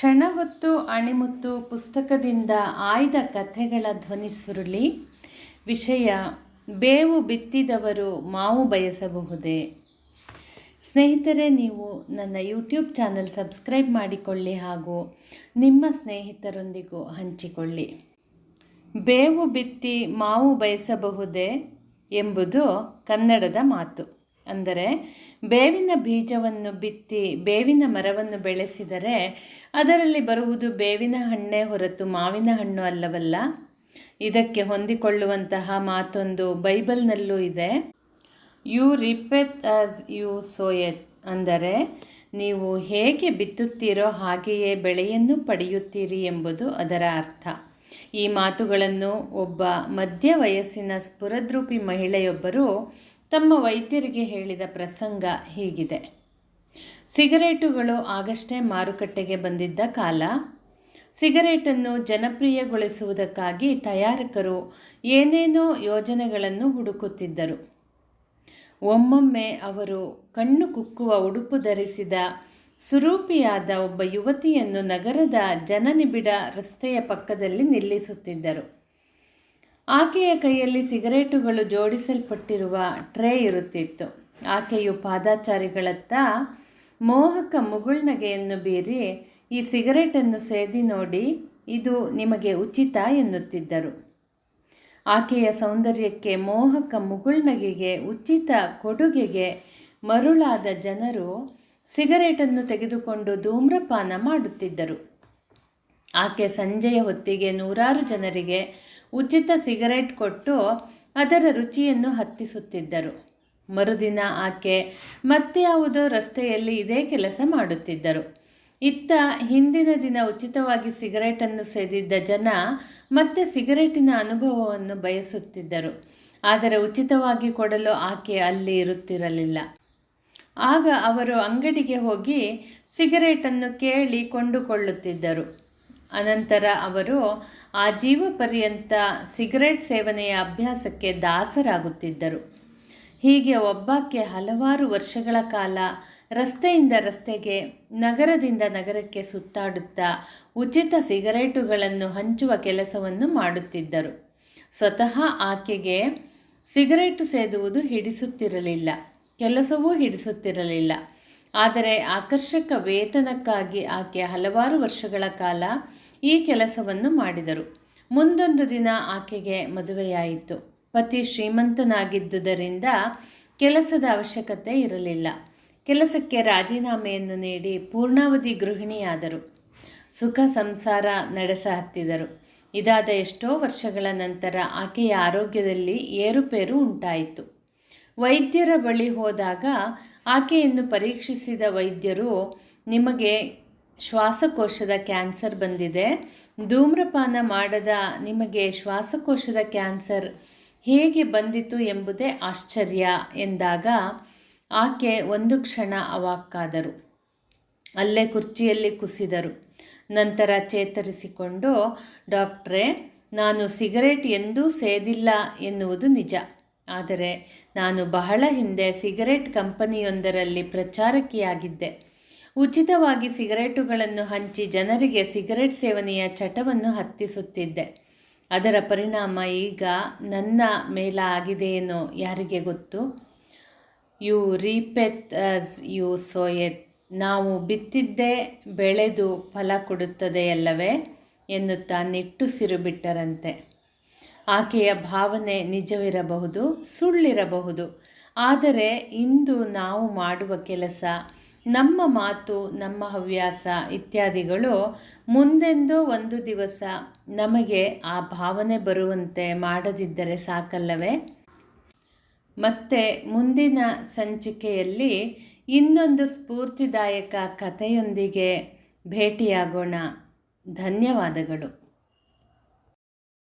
ಕ್ಷಣ ಹೊತ್ತು ಅಣಿಮುತ್ತು ಪುಸ್ತಕದಿಂದ ಆಯ್ದ ಕಥೆಗಳ ಧ್ವನಿ ಸುರುಳಿ, ವಿಷಯ ಬೇವು ಬಿತ್ತಿದವರು ಮಾವು ಬಯಸಬಹುದೇ? ಸ್ನೇಹಿತರೆ, ನೀವು ನನ್ನ ಯೂಟ್ಯೂಬ್ ಚಾನಲ್ ಸಬ್ಸ್ಕ್ರೈಬ್ ಮಾಡಿಕೊಳ್ಳಿ ಹಾಗೂ ನಿಮ್ಮ ಸ್ನೇಹಿತರೊಂದಿಗೂ ಹಂಚಿಕೊಳ್ಳಿ. ಬೇವು ಬಿತ್ತಿ ಮಾವು ಬಯಸಬಹುದೇ ಎಂಬುದು ಕನ್ನಡದ ಮಾತು. ಅಂದರೆ ಬೇವಿನ ಬೀಜವನ್ನು ಬಿತ್ತಿ ಬೇವಿನ ಮರವನ್ನು ಬೆಳೆಸಿದರೆ ಅದರಲ್ಲಿ ಬರುವುದು ಬೇವಿನ ಹಣ್ಣೇ ಹೊರತು ಮಾವಿನ ಹಣ್ಣು ಅಲ್ಲವಲ್ಲ? ಇದಕ್ಕೆ ಹೊಂದಿಕೊಳ್ಳುವಂತಹ ಮಾತೊಂದು ಬೈಬಲ್ನಲ್ಲೂ ಇದೆ. You reapeth as you soweth ಅಂದರೆ ನೀವು ಹೇಗೆ ಬಿತ್ತುತ್ತೀರೋ ಹಾಗೆಯೇ ಬೆಳೆಯನ್ನು ಪಡೆಯುತ್ತೀರಿ ಎಂಬುದು ಅದರ ಅರ್ಥ. ಈ ಮಾತುಗಳನ್ನು ಒಬ್ಬ ಮಧ್ಯ ವಯಸ್ಸಿನ ಸ್ಫುರದ್ರೂಪಿ ಮಹಿಳೆಯೊಬ್ಬರು ತಮ್ಮ ವೈದ್ಯರಿಗೆ ಹೇಳಿದ ಪ್ರಸಂಗ ಹೀಗಿದೆ. ಸಿಗರೇಟುಗಳು ಆಗಷ್ಟೇ ಮಾರುಕಟ್ಟೆಗೆ ಬಂದಿದ್ದ ಕಾಲ. ಸಿಗರೇಟನ್ನು ಜನಪ್ರಿಯಗೊಳಿಸುವುದಕ್ಕಾಗಿ ತಯಾರಕರು ಏನೇನೋ ಯೋಜನೆಗಳನ್ನು ಹುಡುಕುತ್ತಿದ್ದರು. ಒಮ್ಮೊಮ್ಮೆ ಅವರು ಕಣ್ಣು ಕುಕ್ಕುವ ಉಡುಪು ಧರಿಸಿದ ಸುರೂಪಿಯಾದ ಒಬ್ಬ ಯುವತಿಯನ್ನು ನಗರದ ಜನನಿಬಿಡ ರಸ್ತೆಯ ಪಕ್ಕದಲ್ಲಿ ನಿಲ್ಲಿಸುತ್ತಿದ್ದರು. ಆಕೆಯ ಕೈಯಲ್ಲಿ ಸಿಗರೇಟುಗಳು ಜೋಡಿಸಲ್ಪಟ್ಟಿರುವ ಟ್ರೇ ಇರುತ್ತಿತ್ತು. ಆಕೆಯು ಪಾದಾಚಾರಿಗಳತ್ತ ಮೋಹಕ ಮುಗುಳ್ನಗೆಯನ್ನು ಬೀರಿ ಈ ಸಿಗರೇಟನ್ನು ಸೇದಿ ನೋಡಿ, ಇದು ನಿಮಗೆ ಉಚಿತ ಎನ್ನುತ್ತಿದ್ದರು. ಆಕೆಯ ಸೌಂದರ್ಯಕ್ಕೆ ಮೋಹಕ ಮುಗುಳ್ನಗೆಗೆ ಉಚಿತ ಕೊಡುಗೆಗೆ ಮರುಳಾದ ಜನರು ಸಿಗರೇಟನ್ನು ತೆಗೆದುಕೊಂಡು ಧೂಮ್ರಪಾನ ಮಾಡುತ್ತಿದ್ದರು. ಆಕೆ ಸಂಜೆಯ ಹೊತ್ತಿಗೆ ನೂರಾರು ಜನರಿಗೆ ಉಚಿತ ಸಿಗರೇಟ್ ಕೊಟ್ಟು ಅದರ ರುಚಿಯನ್ನು ಹತ್ತಿಸುತ್ತಿದ್ದರು. ಮರುದಿನ ಆಕೆ ಮತ್ತೆ ಯಾವುದೋ ರಸ್ತೆಯಲ್ಲಿ ಇದೇ ಕೆಲಸ ಮಾಡುತ್ತಿದ್ದರು. ಇತ್ತ ಹಿಂದಿನ ದಿನ ಉಚಿತವಾಗಿ ಸಿಗರೇಟನ್ನು ಸೇದಿದ್ದ ಜನ ಮತ್ತೆ ಸಿಗರೇಟಿನ ಅನುಭವವನ್ನು ಬಯಸುತ್ತಿದ್ದರು. ಆದರೆ ಉಚಿತವಾಗಿ ಕೊಡಲು ಆಕೆ ಅಲ್ಲಿ ಇರುತ್ತಿರಲಿಲ್ಲ. ಆಗ ಅವರು ಅಂಗಡಿಗೆ ಹೋಗಿ ಸಿಗರೇಟನ್ನು ಕೇಳಿ ಕೊಂಡುಕೊಳ್ಳುತ್ತಿದ್ದರು. ಅನಂತರ ಅವರು, ಆ ಜೀವ ಪರ್ಯಂತ ಸಿಗರೇಟ್ ಸೇವನೆಯ ಅಭ್ಯಾಸಕ್ಕೆ ದಾಸರಾಗುತ್ತಿದ್ದರು. ಹೀಗೆ ಒಬ್ಬಾಕೆ ಹಲವಾರು ವರ್ಷಗಳ ಕಾಲ ರಸ್ತೆಯಿಂದ ರಸ್ತೆಗೆ, ನಗರದಿಂದ ನಗರಕ್ಕೆ ಸುತ್ತಾಡುತ್ತಾ ಉಚಿತ ಸಿಗರೇಟುಗಳನ್ನು ಹಂಚುವ ಕೆಲಸವನ್ನು ಮಾಡುತ್ತಿದ್ದರು. ಸ್ವತಃ ಆಕೆಗೆ ಸಿಗರೇಟು ಸೇದುವುದು ಹಿಡಿಸುತ್ತಿರಲಿಲ್ಲ, ಕೆಲಸವೂ ಹಿಡಿಸುತ್ತಿರಲಿಲ್ಲ. ಆದರೆ ಆಕರ್ಷಕ ವೇತನಕ್ಕಾಗಿ ಆಕೆ ಹಲವಾರು ವರ್ಷಗಳ ಕಾಲ ಈ ಕೆಲಸವನ್ನು ಮಾಡಿದರು. ಮುಂದೊಂದು ದಿನ ಆಕೆಗೆ ಮದುವೆಯಾಯಿತು. ಪತಿ ಶ್ರೀಮಂತನಾಗಿದ್ದುದರಿಂದ ಕೆಲಸದ ಅವಶ್ಯಕತೆ ಇರಲಿಲ್ಲ. ಕೆಲಸಕ್ಕೆ ರಾಜೀನಾಮೆಯನ್ನು ನೀಡಿ ಪೂರ್ಣಾವಧಿ ಗೃಹಿಣಿಯಾದರು. ಸುಖ ಸಂಸಾರ ನಡೆಸ ಹತ್ತಿದರು ಇದಾದ ಎಷ್ಟೋ ವರ್ಷಗಳ ನಂತರ ಆಕೆಯ ಆರೋಗ್ಯದಲ್ಲಿ ಏರುಪೇರು ಉಂಟಾಯಿತು. ವೈದ್ಯರ ಬಳಿ ಹೋದಾಗ ಆಕೆಯನ್ನು ಪರೀಕ್ಷಿಸಿದ ವೈದ್ಯರು, ನಿಮಗೆ ಶ್ವಾಸಕೋಶದ ಕ್ಯಾನ್ಸರ್ ಬಂದಿದೆ. ಧೂಮ್ರಪಾನ ಮಾಡದ ನಿಮಗೆ ಶ್ವಾಸಕೋಶದ ಕ್ಯಾನ್ಸರ್ ಹೇಗೆ ಬಂದಿತು ಎಂಬುದೇ ಆಶ್ಚರ್ಯ ಎಂದಾಗ ಆಕೆ ಒಂದು ಕ್ಷಣ ಅವಾಕ್ಕಾದರು. ಅಲ್ಲೇ ಕುರ್ಚಿಯಲ್ಲಿ ಕುಸಿದರು. ನಂತರ ಚೇತರಿಸಿಕೊಂಡು, ಡಾಕ್ಟ್ರೇ, ನಾನು ಸಿಗರೇಟ್ ಎಂದೂ ಸೇದಿಲ್ಲ ಎನ್ನುವುದು ನಿಜ. ಆದರೆ ನಾನು ಬಹಳ ಹಿಂದೆ ಸಿಗರೇಟ್ ಕಂಪನಿಯೊಂದರಲ್ಲಿ ಪ್ರಚಾರಕಿಯಾಗಿದ್ದೆ. ಉಚಿತವಾಗಿ ಸಿಗರೇಟುಗಳನ್ನು ಹಂಚಿ ಜನರಿಗೆ ಸಿಗರೇಟ್ ಸೇವನೆಯ ಚಟವನ್ನು ಹತ್ತಿಸುತ್ತಿದ್ದೆ. ಅದರ ಪರಿಣಾಮ ಈಗ ನನ್ನ ಮೇಲಾಗಿದೆಯೇನೋ ಯಾರಿಗೆ ಗೊತ್ತು? You reapeth as you soweth. ನಾವು ಬಿತ್ತಿದ್ದೇ ಬೆಳೆದು ಫಲ ಕೊಡುತ್ತದೆಯಲ್ಲವೇ? ಎನ್ನುತ್ತಾ ನಿಟ್ಟುಸಿರು ಬಿಟ್ಟರಂತೆ. ಆಕೆಯ ಭಾವನೆ ನಿಜವಿರಬಹುದು, ಸುಳ್ಳಿರಬಹುದು. ಆದರೆ ಇಂದು ನಾವು ಮಾಡುವ ಕೆಲಸ ನಮ್ಮ ಮಾತು, ನಮ್ಮ ಹವ್ಯಾಸ ಇತ್ಯಾದಿಗಳು ಮುಂದೆಂದೋ ಒಂದು ದಿವಸ ನಮಗೆ ಆ ಭಾವನೆ ಬರುವಂತೆ ಮಾಡದಿದ್ದರೆ ಸಾಕಲ್ಲವೇ? ಮತ್ತೆ ಮುಂದಿನ ಸಂಚಿಕೆಯಲ್ಲಿ ಇನ್ನೊಂದು ಸ್ಫೂರ್ತಿದಾಯಕ ಕಥೆಯೊಂದಿಗೆ ಭೇಟಿಯಾಗೋಣ. ಧನ್ಯವಾದಗಳು.